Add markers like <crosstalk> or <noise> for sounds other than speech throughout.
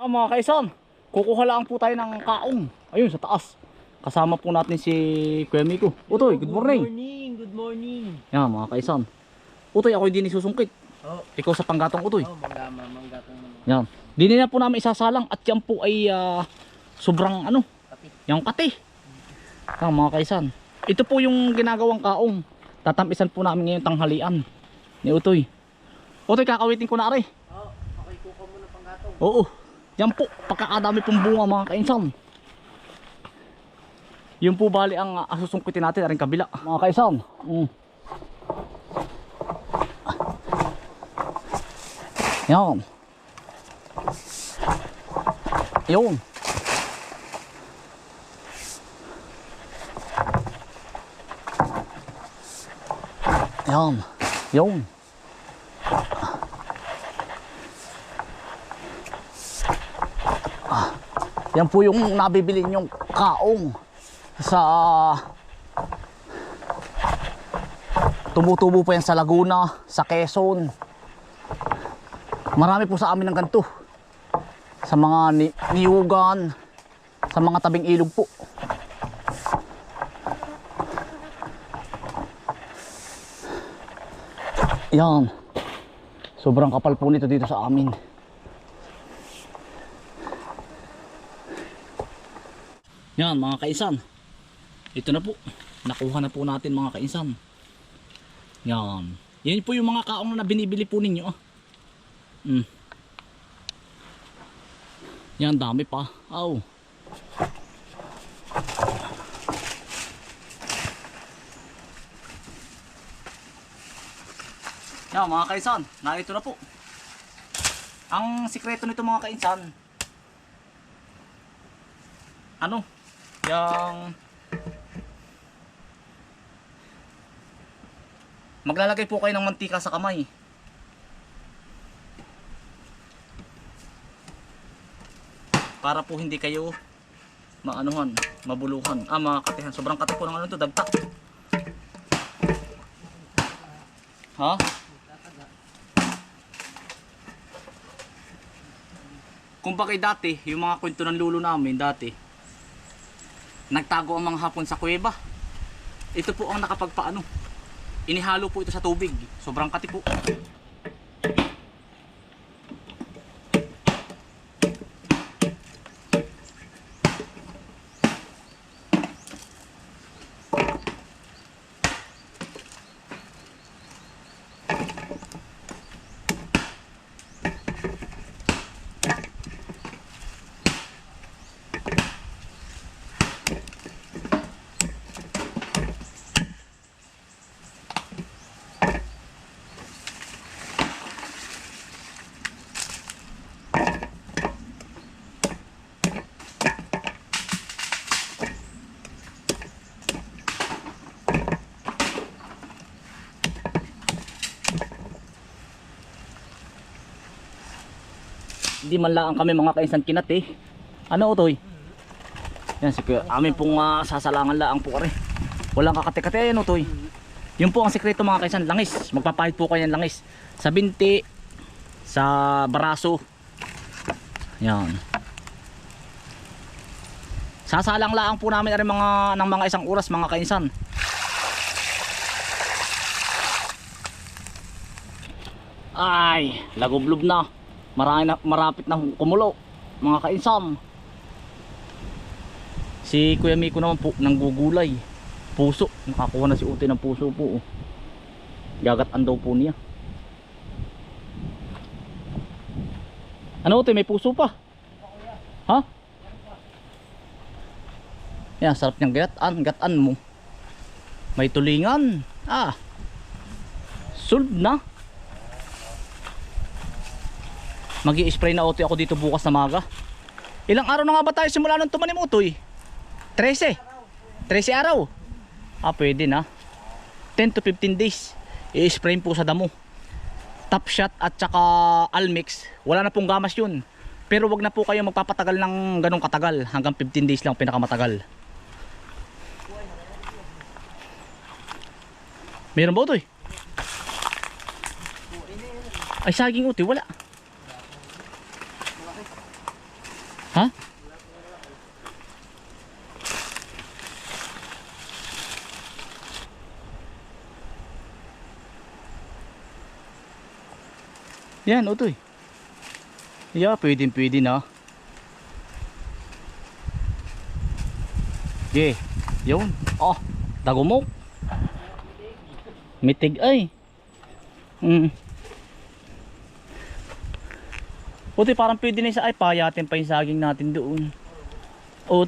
Ah, mga kaisan, kukuha lang po tayo ng kaong. Ayun, sa taas. Kasama po natin si Kuya Miko. Utoy, good morning. Good morning, good morning. Yan, mga kaisan. Utoy, ako hindi nisusungkit. Oh, Ikaw sa panggatong utoy. oh manggama, manggatong. Yan. Dini na po namin isasalang at yan po ay ah, sobrang ano, Pati. yung kati. Yan, mga kaisan. Ito po yung ginagawang kaong. Tatampisan po namin ngayon tanghalian ni Utoy. Utoy, kakawitin ko na ari. Oh, okay, kuha mo na panggatong. Oo. Yan po, pagkakadami pong bunga mga kainsan. Yun po bali ang uh, asusungkitin natin aring kabila. Mga kainsan. Mm. Yan. Yun. Yan. Yun. Yan po yung nabibili nyong kaong sa tumutubo po yan sa Laguna, sa Quezon. Marami po sa amin ng ganito. Sa mga ni niyugan, sa mga tabing ilog po. Yan. Sobrang kapal po nito dito sa amin. Yan mga kaisan. Ito na po. Nakuha na po natin mga kaisan. Yan. Yan po yung mga kaong na binibili po ninyo. Mm. Yan dami pa. Aw. Yan mga kaisan. Narito na po. Ang sikreto nito mga kaisan. Ano? Yung Maglalagay po kayo ng mantika sa kamay. Para po hindi kayo maanuhan, mabuluhan. Ah, makatihan. Sobrang kati po ng ano to, dagtak. Ha? Kung bakit dati, yung mga kwento ng lulo namin dati, nagtago ang mga hapon sa kuweba. Ito po ang nakapagpaano. Inihalo po ito sa tubig. Sobrang kati po. Hindi man lang kami mga kainsan kinat eh. Ano utoy? Yan si kuya. Amin pong ah, sasalangan lang po kare. Walang kakate-kate yan utoy. Yun po ang sikreto mga kainsan. Langis. Magpapahid po kayo ng langis. Sa binti. Sa baraso. Yan. Sasalang lang po namin rin mga ng mga isang oras mga kainsan. Ay, lagublob na. Marami na marapit na kumulo. Mga kainsam. Si Kuya Miko naman po nang gugulay. Puso. Nakakuha na si Uti ng puso po. oh. Gagatan po niya. Ano Uti, may puso pa? Ha? Yan, sarap niyang gatan. Gatan mo. May tulingan. Ah. Solved na. Mag spray na utoy ako dito bukas na maga. Ilang araw na nga ba tayo simula nung tumanim utoy? 13. 13 araw. Ah, pwede na. 10 to 15 days. I-spray po sa damo. Top shot at saka almix. Wala na pong gamas yun. Pero wag na po kayo magpapatagal ng ganong katagal. Hanggang 15 days lang pinakamatagal. Meron ba utoy? Ay saging utoy, wala. Yan, utoy. Yeah, pwede pwede na. Okay, yun. Oh, dagumok. Mitig ay. Mm. Puti parang pwede na sa ay payatin pa yung saging natin doon. Oo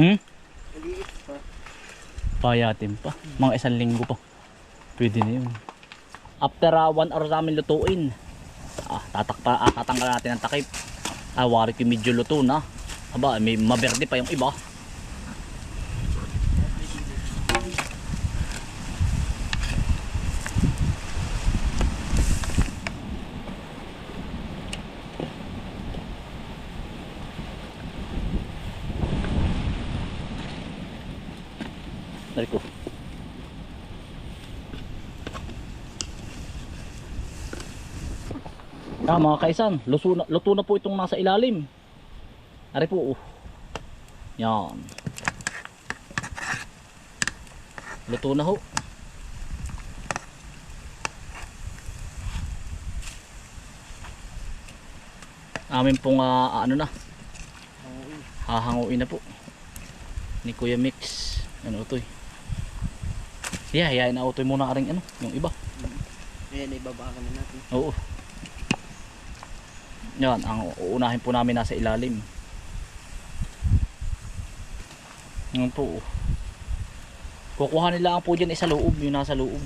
Hmm? Maliit pa. Payatin pa. Mga isang linggo pa. Pwede na yun. After uh, one hour namin lutuin. Ah, tatakpa, ah, tatanggal natin ang takip. Ah, wari ko medyo luto na. Aba, may maberde pa yung iba. Dari ko. Ah, mga kaisan, luto na, luto na po itong nasa ilalim. Ari po. oh. Yan. Luto na ho. Amin pong ah, ano na, hahanguin na po. Ni Kuya Mix. Ano ito eh. Yeah, yeah, na-auto muna ka rin ano, yung iba. Ayan, ibabaka na natin. Oo. Yan, ang uunahin po namin nasa ilalim. Yan po. oh. Kukuha nila ang po dyan isa loob, yung nasa loob.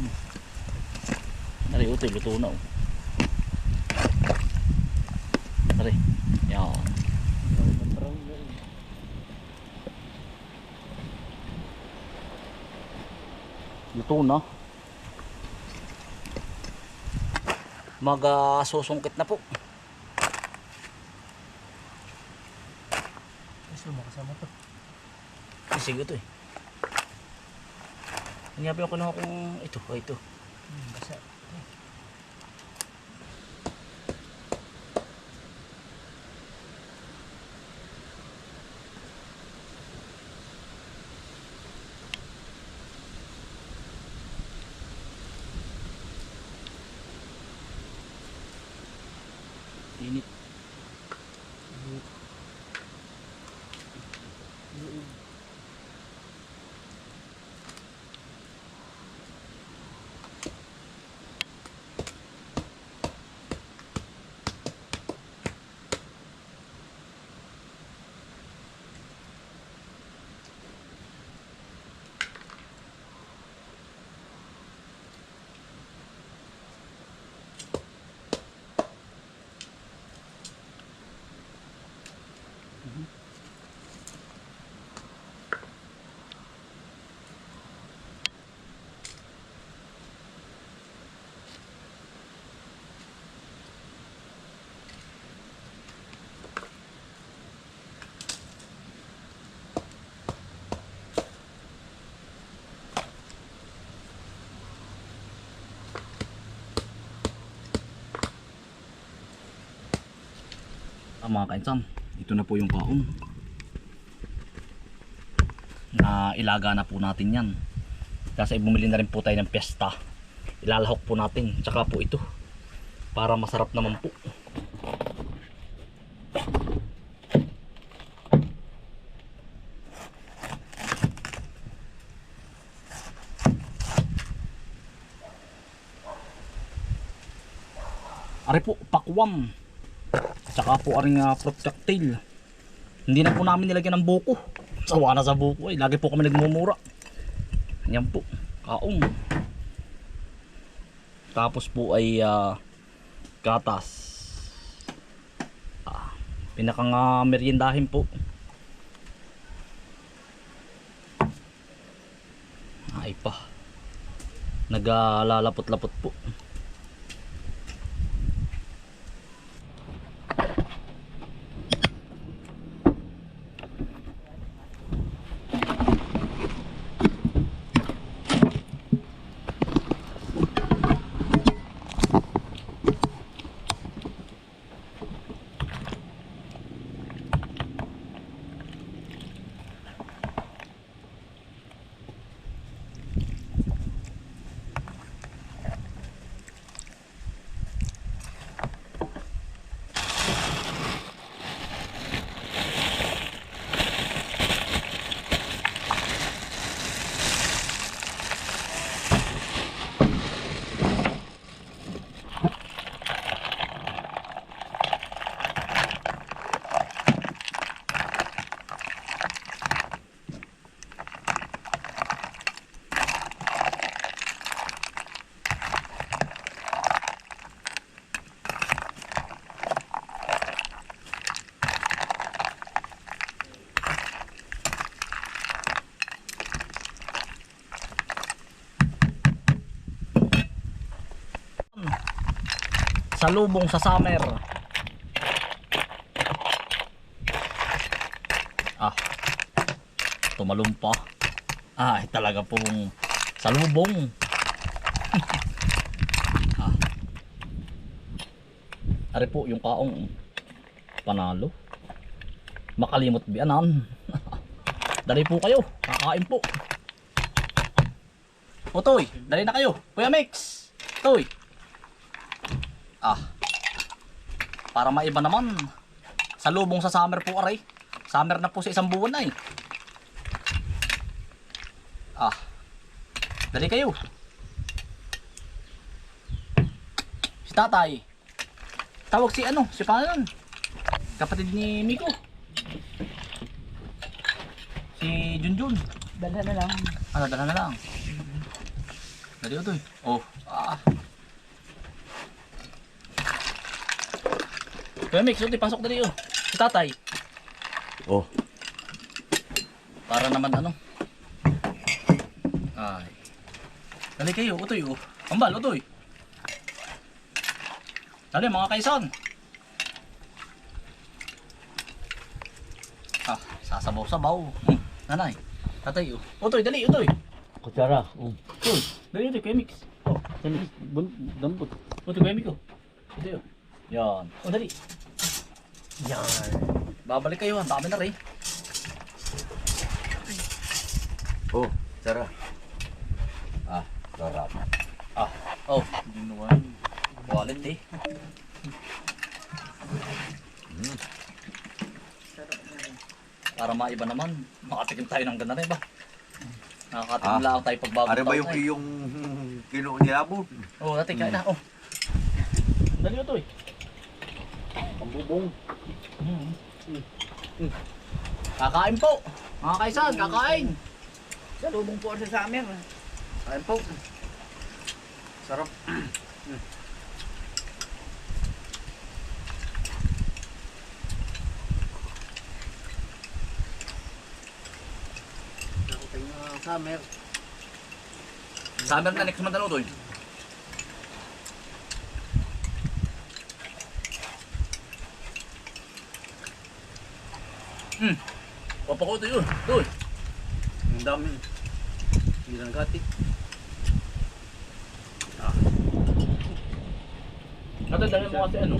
Nari, ito, luto na. Oh. Nari, yan. Brown na brown na yun. Luto na. Mag susungkit na po. Gusto mo kasama to. Eh, sige ito eh. Hanyabi ako na akong ito, oh, ito. Hmm, basa. Ah, mga kainsan, ito na po yung kaong. Na ilaga na po natin yan. Kasi bumili na rin po tayo ng pesta. Ilalahok po natin. Tsaka po ito. Para masarap naman po. Ari po, pakwam. Tsaka po aring uh, fruit cocktail. Hindi na po namin nilagyan ng buko. Sawa na sa buko eh. Lagi po kami nagmumura. Yan po. Kaong. Tapos po ay ah, gatas. Ah, pinakang uh, meriendahin po. Ay pa. Naglalapot-lapot po. Salubong sa summer. Ah. Tumalumpa. Ah, talaga pong salubong. <laughs> ah. Ari po yung kaong panalo. Makalimot bianan. <laughs> dali po kayo. Kakain po. O Toy, dali na kayo. Kuya Mix. Toy. Ah. Para maiba naman. Salubong sa summer po aray. Summer na po sa isang buwan na eh. Ah. Dali kayo. Si tatay. Tawag si ano, si paano Kapatid ni Miko. Si Junjun. Dalhan na lang. Ano, dala na lang. Dali ito eh. Oh, ah. Mix, ito, pasok dali oh. Si tatay. Oh, Para naman ano. Ay. Dali kayo, utoy oh. Ambal, utoy. Dali mga kaisan. Ah, sasabaw-sabaw. Hmm, nanay. Tatay oh. Utoy, dali, utoy. kutsara. Oh. Utoy, dali utoy, Mix. Oh, dali. Bun, dambot. Utoy, Kuya Mix oh. Utoy oh. Yan. Oh, dali. Yan. Babalik kayo, ang dami na rin. Oh, tsara. Ah, sarap. Ah, oh. Ginuwan. Wallet eh. Mm. Para maiba naman, makatikim tayo ng gana rin ba? Nakakatikim Ah. lang tayo pagbabang Ano ba yung taon, eh. iyong kinuha nilabot? Oo, oh, dati kain na. Oh. Dali mo to eh. Pambubong. Mm. Kakain po. Mga kaisan, kakain. Salubong po sa summer. Kain po. Sarap. Na summer. Summer na next month ano to eh. Hmm. Papa ko ito yun. Doon. Ang dami. Hindi lang gatik. Natandaan mo kasi ano.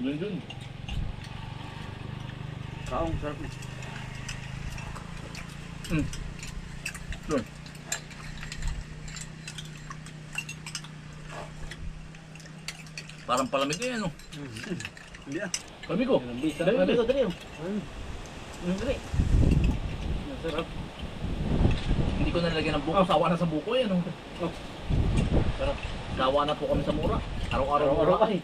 Yun yun. Kaong sarap na. Hmm. Doon. Parang palamig eh ano. Hindi ah. Palamig ko. Dali, dali, dali. oh. Ang gali. Hindi ko nalagyan ng buko. Oh. Sawa na sa buko eh, yan. Oh. Oh. Sarap. Sawa na po kami sa mura. Araw-araw mura. Araw-araw ay.